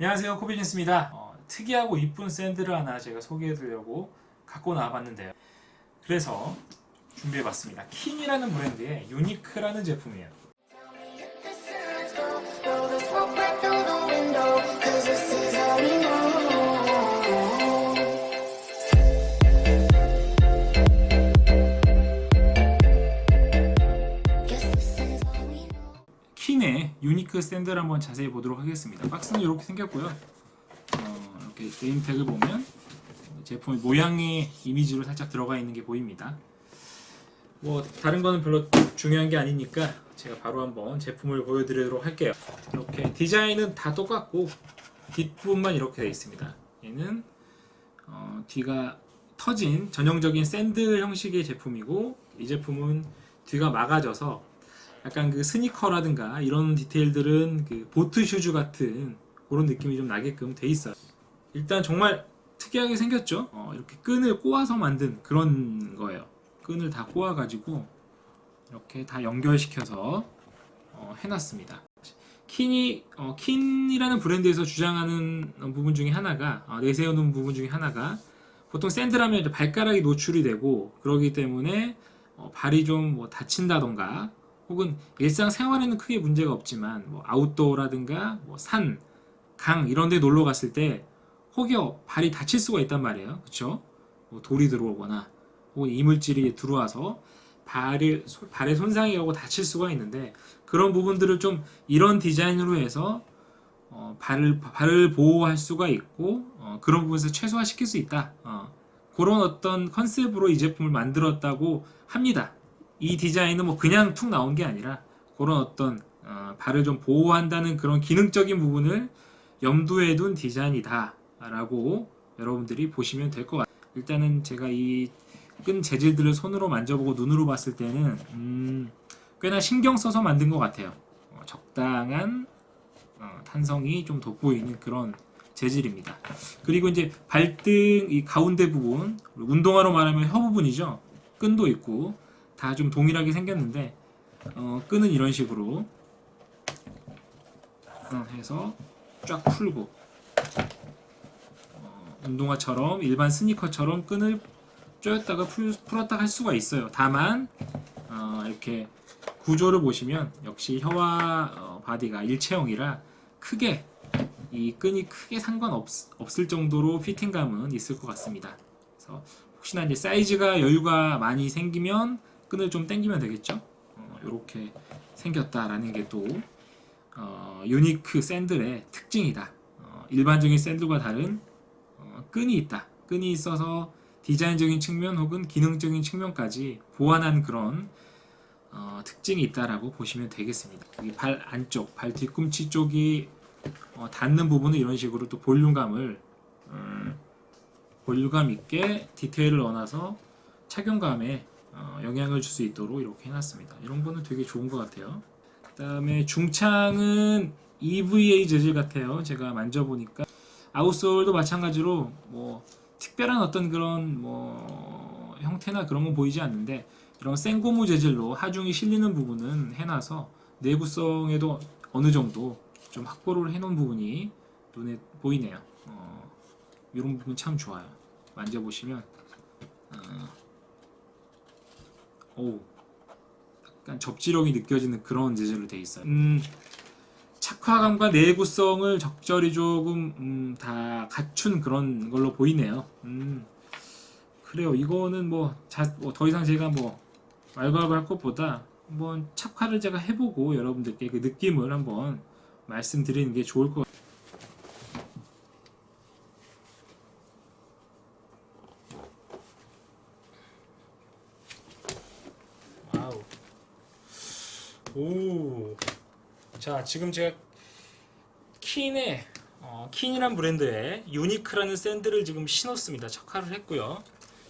안녕하세요 코비진스입니다. 어, 특이하고 이쁜 샌들을 하나 제가 소개해 드리려고 갖고 나와봤는데요. 그래서 준비해 봤습니다. 킨이라는 브랜드의 유니크라는 제품이에요 유니크 샌들 한번 자세히 보도록 하겠습니다. 박스는 이렇게 생겼고요. 어, 이렇게 네임택을 보면 제품의 모양의 이미지로 살짝 들어가 있는 게 보입니다. 뭐 다른 거는 별로 중요한 게 아니니까 제가 바로 한번 제품을 보여드리도록 할게요. 이렇게 디자인은 다 똑같고 뒷부분만 이렇게 되어 있습니다. 얘는 어, 뒤가 터진 전형적인 샌들 형식의 제품이고 이 제품은 뒤가 막아져서 약간 그 스니커라든가 이런 디테일들은 그 보트 슈즈 같은 그런 느낌이 좀 나게끔 돼 있어요. 일단 정말 특이하게 생겼죠. 어, 이렇게 끈을 꼬아서 만든 그런 거예요. 끈을 다 꼬아가지고 이렇게 다 연결시켜서 어, 해놨습니다. 킨이 어, 킨이라는 브랜드에서 주장하는 부분 중에 하나가 어, 내세우는 부분 중에 하나가 보통 샌드라면 발가락이 노출이 되고 그러기 때문에 어, 발이 좀 뭐 다친다던가 혹은 일상생활에는 크게 문제가 없지만 뭐 아웃도어라든가 뭐 산, 강 이런 데 놀러 갔을 때 혹여 발이 다칠 수가 있단 말이에요. 그쵸? 뭐 돌이 들어오거나 혹은 이물질이 들어와서 소- 발에 손상이 가고 다칠 수가 있는데 그런 부분들을 좀 이런 디자인으로 해서 어, 발을, 발을 보호할 수가 있고 어, 그런 부분에서 최소화시킬 수 있다. 어, 그런 어떤 컨셉으로 이 제품을 만들었다고 합니다. 이 디자인은 뭐 그냥 툭 나온 게 아니라 그런 어떤 어, 발을 좀 보호한다는 그런 기능적인 부분을 염두에 둔 디자인이다라고 여러분들이 보시면 될 것 같아요. 일단은 제가 이 끈 재질들을 손으로 만져보고 눈으로 봤을 때는 음, 꽤나 신경 써서 만든 것 같아요. 어, 적당한 어, 탄성이 좀 돋보이는 그런 재질입니다. 그리고 이제 발등 이 가운데 부분 운동화로 말하면 혀 부분이죠. 끈도 있고 다 좀 동일하게 생겼는데 어, 끈은 이런 식으로 어, 해서 쫙 풀고 어, 운동화처럼 일반 스니커처럼 끈을 조였다가 풀, 풀었다가 할 수가 있어요. 다만 어, 이렇게 구조를 보시면 역시 혀와 어, 바디가 일체형이라 크게 이 끈이 크게 상관없 없을 정도로 피팅감은 있을 것 같습니다. 그래서 혹시나 이제 사이즈가 여유가 많이 생기면 끈을 좀 당기면 되겠죠. 이렇게 생겼다라는 게 또 어, 유니크 샌들의 특징이다. 어, 일반적인 샌들과 다른 어, 끈이 있다. 끈이 있어서 디자인적인 측면 혹은 기능적인 측면까지 보완한 그런 어, 특징이 있다라고 보시면 되겠습니다. 발 안쪽, 발 뒤꿈치 쪽이 어, 닿는 부분은 이런 식으로 또 볼륨감을 음, 볼륨감 있게 디테일을 넣어놔서 착용감에 어, 영향을 줄 수 있도록 이렇게 해놨습니다. 이런 거는 되게 좋은 것 같아요. 그 다음에 중창은 EVA 재질 같아요. 제가 만져보니까 아웃솔도 마찬가지로 뭐 특별한 어떤 그런 뭐 형태나 그런 건 보이지 않는데 이런 생고무 재질로 하중이 실리는 부분은 해놔서 내구성에도 어느 정도 좀 확보를 해놓은 부분이 눈에 보이네요. 어, 이런 부분 참 좋아요. 만져보시면 어, 오 약간 접지력이 느껴지는 그런 재질로 돼 있어요. 음, 착화감과 내구성을 적절히 조금 음, 다 갖춘 그런 걸로 보이네요. 음, 그래요. 이거는 뭐 더 이상 제가 뭐 말발발 할 것보다 한번 착화를 제가 해보고 여러분들께 그 느낌을 한번 말씀드리는 게 좋을 것 같아요. 와우. 오. 자, 지금 제가 킨의 어, 킨이란 브랜드의 유니크라는 샌들을 지금 신었습니다. 착화를 했고요.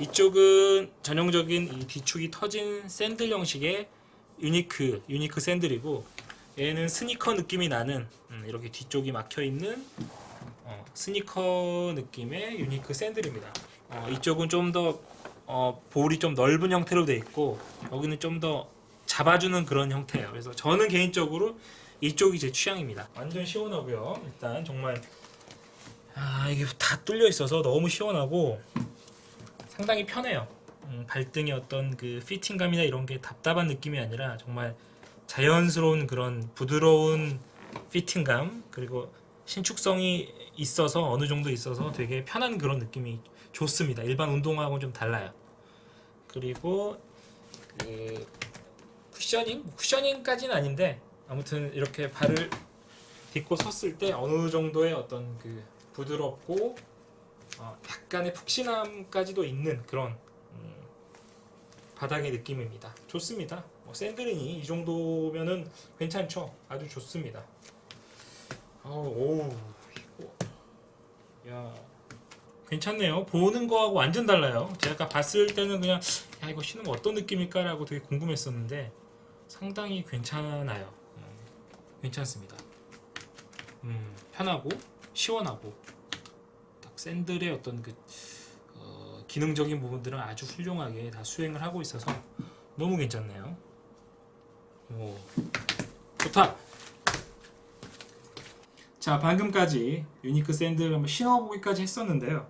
이쪽은 전형적인 이 뒤축이 터진 샌들 형식의 유니크 유니크 샌들이고 얘는 스니커 느낌이 나는 음, 이렇게 뒤쪽이 막혀 있는 어, 스니커 느낌의 유니크 샌들입니다. 어, 이쪽은 좀더 어, 볼이 좀 넓은 형태로 돼 있고 여기는 좀 더 잡아주는 그런 형태예요. 그래서 저는 개인적으로 이쪽이 제 취향입니다. 완전 시원하고요. 일단 정말 아 이게 다 뚫려 있어서 너무 시원하고 상당히 편해요. 음, 발등의 어떤 그 피팅감이나 이런 게 답답한 느낌이 아니라 정말 자연스러운 그런 부드러운 피팅감 그리고 신축성이 있어서 어느 정도 있어서 되게 편한 그런 느낌이 좋습니다. 일반 운동화하고는 좀 달라요. 그리고 그 쿠셔닝 쿠셔닝까지는 아닌데 아무튼 이렇게 발을 딛고 섰을 때 어느 정도의 어떤 그 부드럽고 어, 약간의 푹신함까지도 있는 그런 음, 바닥의 느낌입니다. 좋습니다. 뭐 샌드린이 이 정도면은 괜찮죠. 아주 좋습니다. 어우, 야, 괜찮네요. 보는 거하고 완전 달라요. 제가 아까 봤을 때는 그냥 야 이거 신으면 어떤 느낌일까라고 되게 궁금했었는데 상당히 괜찮아요. 음, 괜찮습니다. 음, 편하고 시원하고 딱 샌들의 어떤 그 어, 기능적인 부분들은 아주 훌륭하게 다 수행을 하고 있어서 너무 괜찮네요. 오, 좋다. 자, 방금까지 유니크 샌들 한번 신어보기까지 했었는데요.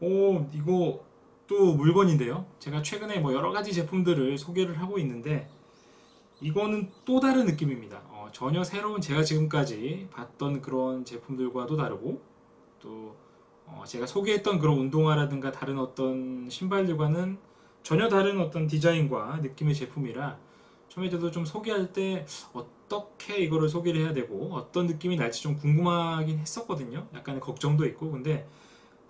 오, 이거 또 물건인데요. 제가 최근에 뭐 여러 가지 제품들을 소개를 하고 있는데 이거는 또 다른 느낌입니다. 어, 전혀 새로운 제가 지금까지 봤던 그런 제품들과도 다르고 또 어, 제가 소개했던 그런 운동화라든가 다른 어떤 신발들과는 전혀 다른 어떤 디자인과 느낌의 제품이라 처음에 저도 좀 소개할 때 어떻게 이거를 소개를 해야 되고 어떤 느낌이 날지 좀 궁금하긴 했었거든요. 약간의 걱정도 있고 근데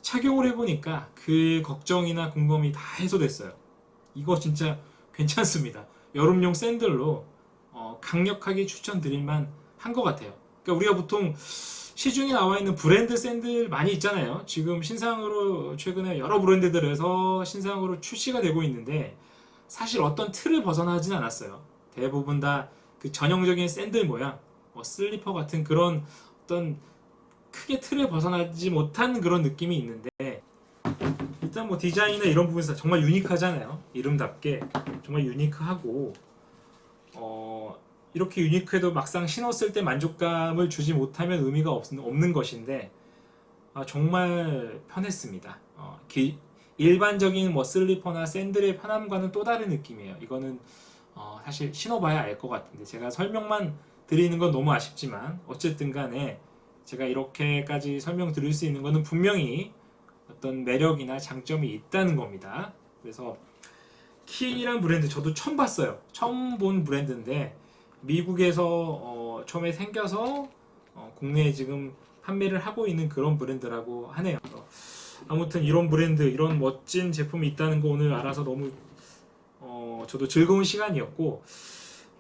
착용을 해보니까 그 걱정이나 궁금이 다 해소됐어요. 이거 진짜 괜찮습니다. 여름용 샌들로 어, 강력하게 추천드릴만 한 것 같아요. 그러니까 우리가 보통 시중에 나와 있는 브랜드 샌들 많이 있잖아요. 지금 신상으로 최근에 여러 브랜드들에서 신상으로 출시가 되고 있는데 사실 어떤 틀을 벗어나진 않았어요. 대부분 다 그 전형적인 샌들 모양, 뭐 슬리퍼 같은 그런 어떤 크게 틀을 벗어나지 못한 그런 느낌이 있는데 일단 뭐 디자인이나 이런 부분에서 정말 유니크하잖아요. 이름답게 정말 유니크하고 어 이렇게 유니크해도 막상 신었을 때 만족감을 주지 못하면 의미가 없, 없는 것인데 아, 정말 편했습니다. 어, 기- 일반적인 뭐 슬리퍼나 샌들의 편함과는 또 다른 느낌이에요. 이거는 어, 사실 신어봐야 알 것 같은데 제가 설명만 드리는 건 너무 아쉽지만 어쨌든 간에 제가 이렇게까지 설명드릴 수 있는 거는 분명히 어떤 매력이나 장점이 있다는 겁니다. 그래서 킨이란 브랜드 저도 처음 봤어요. 처음 본 브랜드인데 미국에서 어, 처음에 생겨서 어, 국내에 지금 판매를 하고 있는 그런 브랜드라고 하네요. 어, 아무튼 이런 브랜드, 이런 멋진 제품이 있다는 거 오늘 알아서 너무 어, 저도 즐거운 시간이었고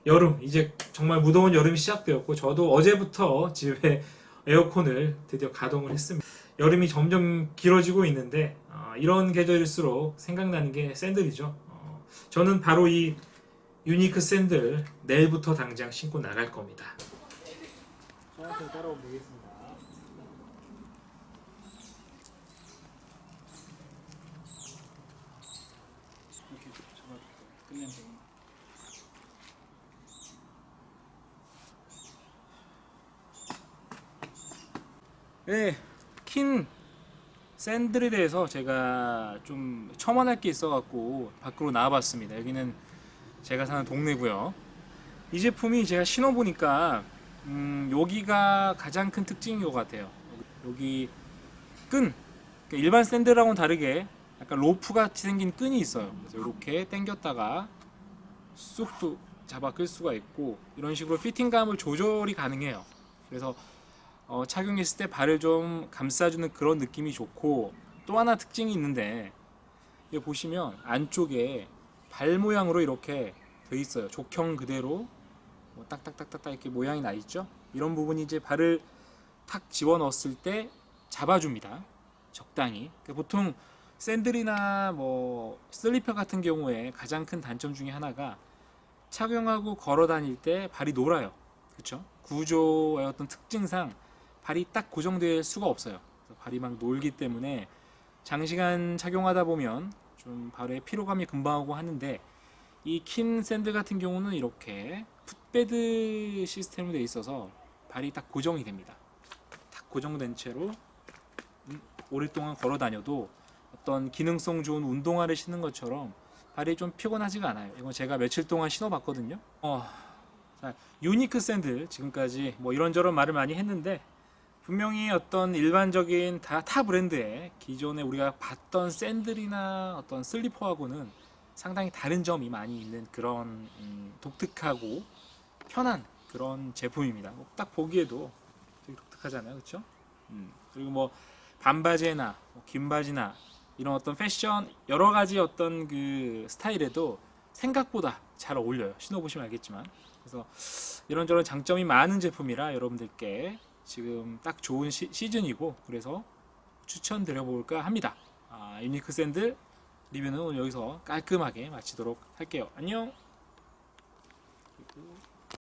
여름 이제 정말 무더운 여름이 시작되었고 저도 어제부터 집에 에어컨을 드디어 가동을 했습니다. 여름이 점점 길어지고 있는데 어, 이런 계절일수록 생각나는 게 샌들이죠. 어, 저는 바로 이 유니크 샌들 내일부터 당장 신고 나갈 겁니다. 저한테 따라오면 되겠습니다. 이렇게 잡아줄게요. 끝내면 되겠네. 네, 킨 샌들에 대해서 제가 좀 첨언할 게 있어갖고 밖으로 나와봤습니다. 여기는 제가 사는 동네고요. 이 제품이 제가 신어보니까 음, 여기가 가장 큰 특징인 것 같아요. 여기 끈, 그러니까 일반 샌들하고는 다르게 약간 로프 같이 생긴 끈이 있어요. 그래서 이렇게 당겼다가 쑥도 잡아 끌 수가 있고 이런 식으로 피팅감을 조절이 가능해요. 그래서 어, 착용했을 때 발을 좀 감싸주는 그런 느낌이 좋고 또 하나 특징이 있는데 여기 보시면 안쪽에 발 모양으로 이렇게 돼 있어요. 족형 그대로 뭐 딱딱딱딱딱 이렇게 모양이 나 있죠. 이런 부분이 이제 발을 탁 집어 넣었을 때 잡아줍니다. 적당히. 그러니까 보통 샌들이나 뭐 슬리퍼 같은 경우에 가장 큰 단점 중에 하나가 착용하고 걸어 다닐 때 발이 놀아요. 그렇죠? 구조의 어떤 특징상 발이 딱 고정될 수가 없어요. 발이 막 놀기 때문에 장시간 착용하다 보면 좀 발에 피로감이 금방 오고 하는데 이 킨 샌들 같은 경우는 이렇게 풋베드 시스템으로 되어 있어서 발이 딱 고정이 됩니다. 딱 고정된 채로 오랫동안 걸어 다녀도 어떤 기능성 좋은 운동화를 신는 것처럼 발이 좀 피곤하지가 않아요. 이건 제가 며칠 동안 신어봤거든요. 어, 자, 유니크 샌들 지금까지 뭐 이런저런 말을 많이 했는데 분명히 어떤 일반적인 다 타 브랜드의 기존에 우리가 봤던 샌들이나 어떤 슬리퍼하고는 상당히 다른 점이 많이 있는 그런 음, 독특하고 편한 그런 제품입니다. 뭐딱 보기에도 되게 독특하잖아요, 그렇죠? 그리고 뭐 반바지나 뭐 긴 바지나 이런 어떤 패션 여러 가지 어떤 그 스타일에도 생각보다 잘 어울려요. 신어보시면 알겠지만 그래서 이런저런 장점이 많은 제품이라 여러분들께 지금 딱 좋은 시, 시즌이고 그래서 추천드려 볼까 합니다. 아, 유니크 샌들 리뷰는 오늘 여기서 깔끔하게 마치도록 할게요. 안녕.